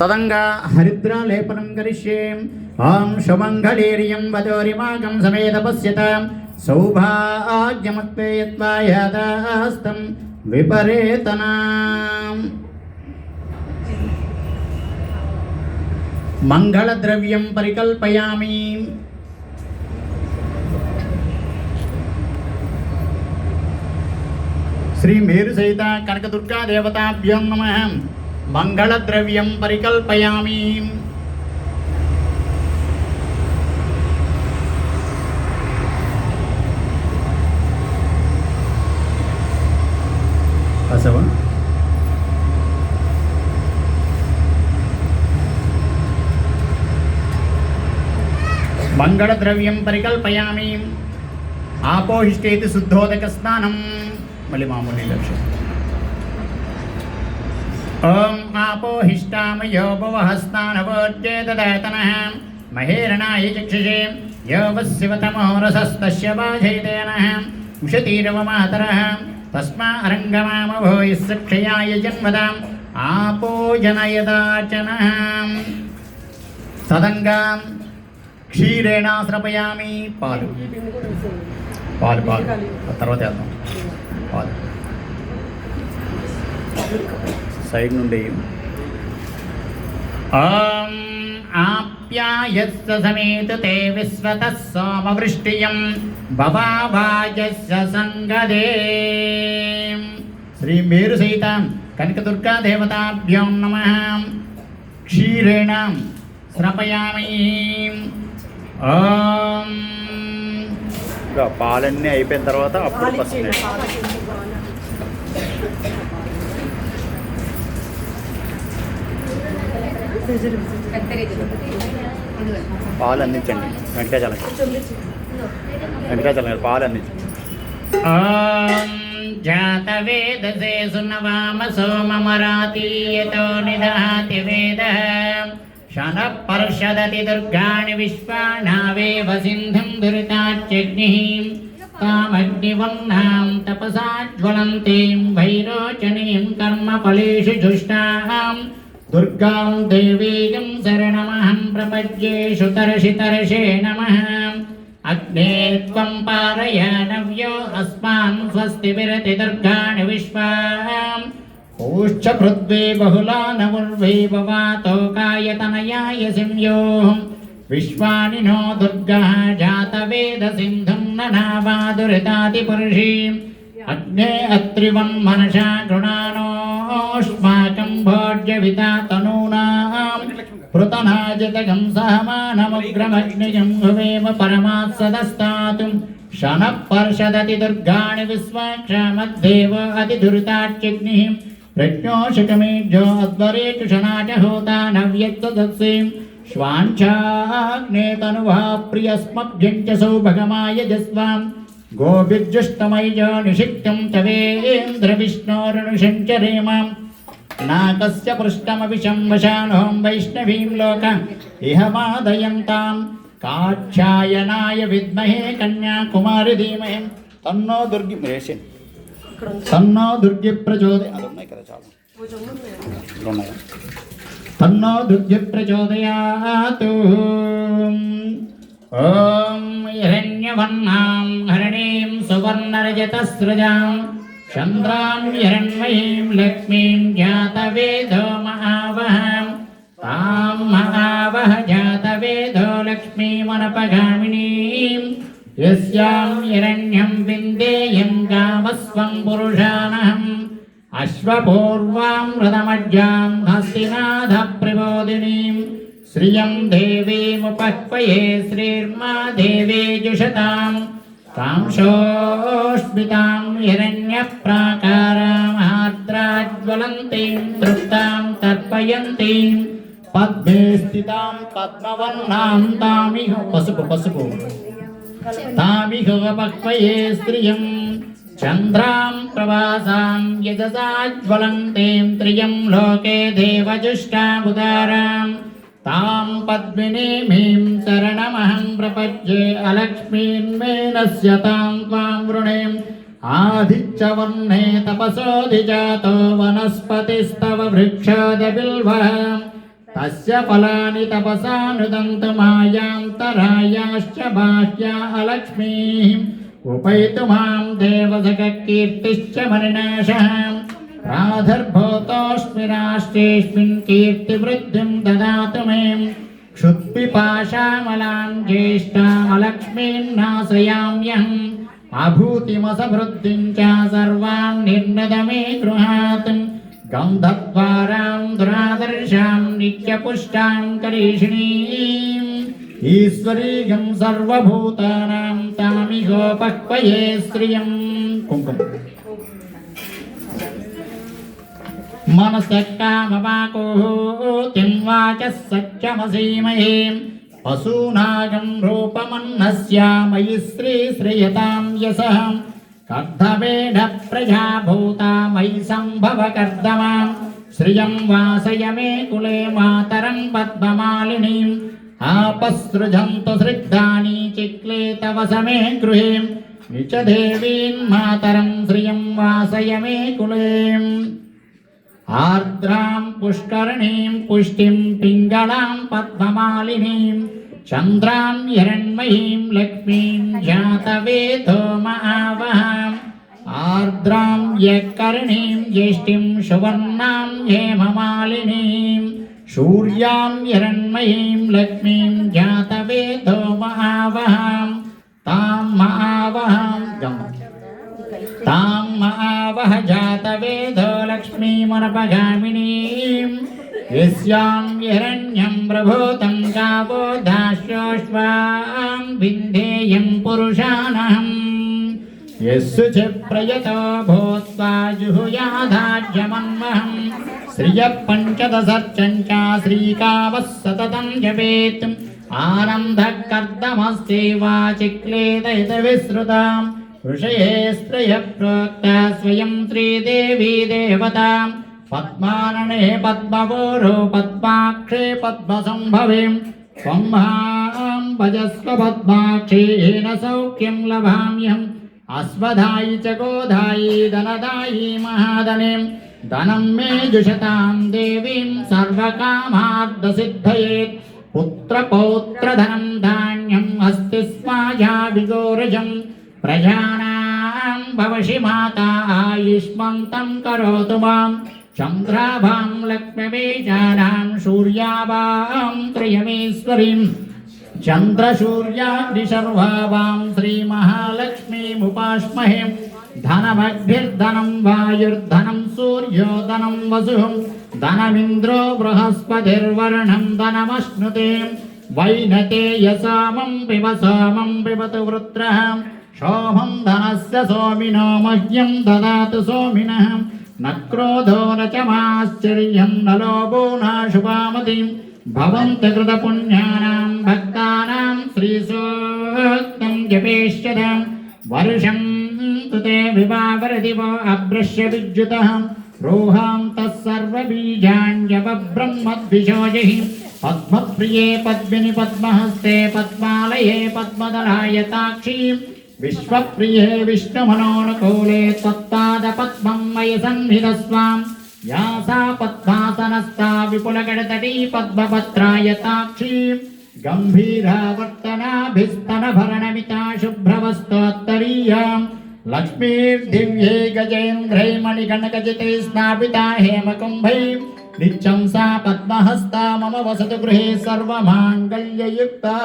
తదంగా హరిద్రాలేపనం కరిష్యే. ఆం శుమంగళీర్యం వదోరిమాగం సమేతపశ్యత. సౌభాగ్యమత్పేయత్వాయాదాస్తం విపరేతనా. మంగళద్రవ్యం పరికల్పయామి. శ్రీ మేరు సహిత కనకదుర్గా దేవతాభ్యం నమ. మంగళద్రవ్యం పరికల్పయామి. బసవ మంగళద్రవ్యం పరికల్పయామి. ఆపోహిష్టేతి శుద్ధోదక స్నానం. మళ్ళీ మామూలు లక్ష్యం ఓం ఆపోహిష్టామయో భువః స్నానవోజ్యేతదాతనः మహేరణాయ చక్షుషే यो वस्यवतमो रसस्तस्य बाधैतेनः उषतीरवमातरः तस्मा अरङ्गमामभूयः सक्षयाय जन्मदाम् आपो जनयदाचनः సదంగాం క్షీరేణ శ్రపయామి పాలు పాలు పాలు ఆ తర్వాత వేద్దాం పాలు సైడ్ నుండి. విశ్వతः సోమవృష్టియం భవావాజస్య సంగదే. శ్రీ మేరు సహిత కనకదుర్గా దేవతాభ్యం నమ. క్షీరేణ శ్రపయామి పాలన్నీ అయిపోయిన తర్వాత అప్పుడు పాలు అందించండి వెంకటాచలం. వెంకటాచలం గారు పాలు అందించండి జాతవేదసే సునవామ సోమమరాతీయతో నిదహాతి వేద. శన పర్షదతి దుర్గాణి విశ్వానావేవ సింధుం దురితాచ్యగ్నిః తామగ్నివన్నాం తపసా జ్వలంతీం వైరోచనీం కర్మఫలేషు జుష్టాం దుర్గాం దేవీయం శరణమహం ప్రపద్యేషు తర్షి తర్షే నమ అగ్నే త్వం పారయానవ్యో అస్మాన్ స్వస్తి విరతి దుర్గాణి విశ్వాం ఊశ్చ పృథ్వీ బహుళా నముర్వీ భవాతోకాయతనయాయ సంయో విశ్వాని నో దుర్గः జాతవేద సింధుం ననావాదురితాది अग्ने अत्रिवन् मनसा गृणानोऽस्माकं भोज्यभिता तनूनाम् पृतनाजितगं सहमानमुग्रमग्निजं हुवेम परमात् सदस्तातुं शनः दुर्गाणि विश्वाक्षामद्देव अतिधुरिताच्यग्निः प्रज्ञोषकमेज्यो अध्वरेकुशना च होता न व्यक्तदत्सीम् श्वाञ्छाग्ने सौभगमाय जस्वाम् गोभिर्जुष्टमयिजो निषिक्तं तवेन्द्रविष्णोरनुषञ्चरे माम् नाकस्य पृष्ठमपि शम्भशानों वैष्णवीं लोक इह वादयन्तां काक्षायनाय विद्महे कन्याकुमारि धीमहि। तन्नो दुर्गि तन्नो दुर्गि చాలా ఇక్కడ ఉన్నాయా తన్నో దుర్గి ప్రచోదయాతు ఓం హిరణ్యవర్ణాం హరిణీం సువర్ణరజతస్రజాం చంద్రాం హిరణ్మయీం లక్ష్మీం జాతవేదో మహావహం తాం మహావహ జాతవేదో లక్ష్మీమనపగామినీం యస్యాం హిరణ్యం श्रियं देवीमुपह्वये श्रीर्मा देवी जुषतां तां शोष्मितां हिरण्यप्राकारामहाद्राज्वलन्तीं तृप्तां तर्पयन्तीं पद्मे स्थितां पद्मवर्णां तामिह पशुपु पशुपु तामिह पक्वये स्त्रियं चन्द्रां प्रवासां यजसा ज्वलन्तीं त्रियं लोके देवजुष्टामुदाराम् ప్రవాసాం యజసాజ్వలంతీం త్రియం లోకే దేవజుష్టాముదారాం తాం పద్మినీమీం శరణమహం ప్రపద్యే అలక్ష్మీన్మేనస్య తాం త్వాం వృణేం ఆదిత్యవర్ణే తపసోధిజాతో వనస్పతిస్తవ వృక్షాద బిల్వ తస్య ఫలాని తపసానుదంతు మాయాంతరాయాశ్చ బాహ్యా అలక్ష్మీः राधर्भूतोऽस्मि राष्ट्रेऽस्मिन् कीर्तिवृद्धिं ददातु मे क्षुत्पिपाशामलां ज्येष्ठामलक्ष्मीन्नाशयाम्यहम् अभूतिमसभृद्धिं च सर्वान् निर्नद मे गृहात् गन्धद्वारां दुरादर्शां नित्यपुष्टां करीषिणीम् ईश्वरीगं सर्वभूतानां तामिशोपक्वये श्रियं कुङ्कुम् मनसक्कामवाकोतिं वाचः सत्यमसीमहे पशूनागं रूपमन्नस्या मयि श्रीश्रियतां यशः कर्धवेढ प्रजाभूता मयि सम्भव कर्दमां श्रियं वासय मे कुले मातरं पद्ममालिनीम् आपसृजन्तु सृग्धानि चिक्ले तव समे गृहे निच देवीन्मातरं श्रियं वासय मे कुलेम् आर्द्रां पुष्करणीं पुष्टिं पिङ्गळां पद्ममालिनीं चन्द्रां हिरण्मयीं लक्ष्मीं जातवेदो महावहाम् आर्द्रां यकर्णीं ज्येष्ठिं सुवर्णां हेममालिनीं सूर्यां हिरण्मयीं लक्ष्मीं जातवेदो महावहां तां महावहां गम् तां महावह जातवेदो लक्ष्मीमनपगामिनीं यस्यां हिरण्यं प्रभूतं गावो दास्योष्वां विन्धेयं पुरुषानहम् यस्सु च प्रयतो भूत्वा जुहुयाधाज्यमन्महम् श्रियः पञ्चदशर्चं च श्रीकावः सततं जपेत् आनन्दः कर्दमस्ते वाचिक्लेदयत विसृताम् ऋषये स्त्रयः प्रोक्ता स्वयं श्रीदेवी देवता पद्मानने पद्मवोरो पद्माक्षे पद्मसम्भवे त्वं मां भजस्व पद्माक्षेन सौख्यं लभाम्यहम् अश्वधायि च गोधायि धनदायि महादने धनं मे जुषतां देवीं सर्वकामार्धसिद्धयेत् पुत्रपौत्रधनं धान्यम् अस्ति स्वाया विगोरजम् प्रजानां भवसि माता आयुष्मन्तं करोतु मां चन्द्राभां लक्ष्मीबीजानां सूर्याभां त्रियमेश्वरीम् चन्द्रसूर्याग्निशर्वाभां श्रीमहालक्ष्मीमुपास्महे धनमग्भिर्धनं वायुर्धनं सूर्यो धनं वसुः धनमिन्द्रो बृहस्पतिर्वर्णं धनमश्नुते वैनते यसामं पिब सोमं पिबतु वृत्रः सोमं धनस्य सोमिनो मह्यं ददातु सोमिनः। न क्रोधो न च माश्चर्यं न लोभो नाशुभामतिम् भवन्त कृतपुण्यानां भक्तानां श्रीसूक्तं जपेश्चतां वर्षं तु ते विवावरदिवो अभ्रश्य विद्युतः। रोहां तत्सर्वबीजाञ्जपब्रह्मद्विषोजहि पद्मप्रिये पद्मिनि पद्महस्ते पद्मालये पद्मदलायताक्षी विश्वप्रिये विष्णुमनोनुकूले त्वत्पादपद्मं मयि सन्निधस्वाम् या सा पद्मासनस्था विपुलगडतटी पद्मपत्रायताक्षी गम्भीरावर्तनाभिस्तनभरणमिता शुभ्रवस्तोत्तरीयाम् लक्ष्मीर्दिव्ये गजेन्द्रै मणिगणकजिते स्नापिता हेमकुम्भै नित्यं सा पद्महस्ता मम वसतु गृहे सर्वमाङ्गल्ययुक्ता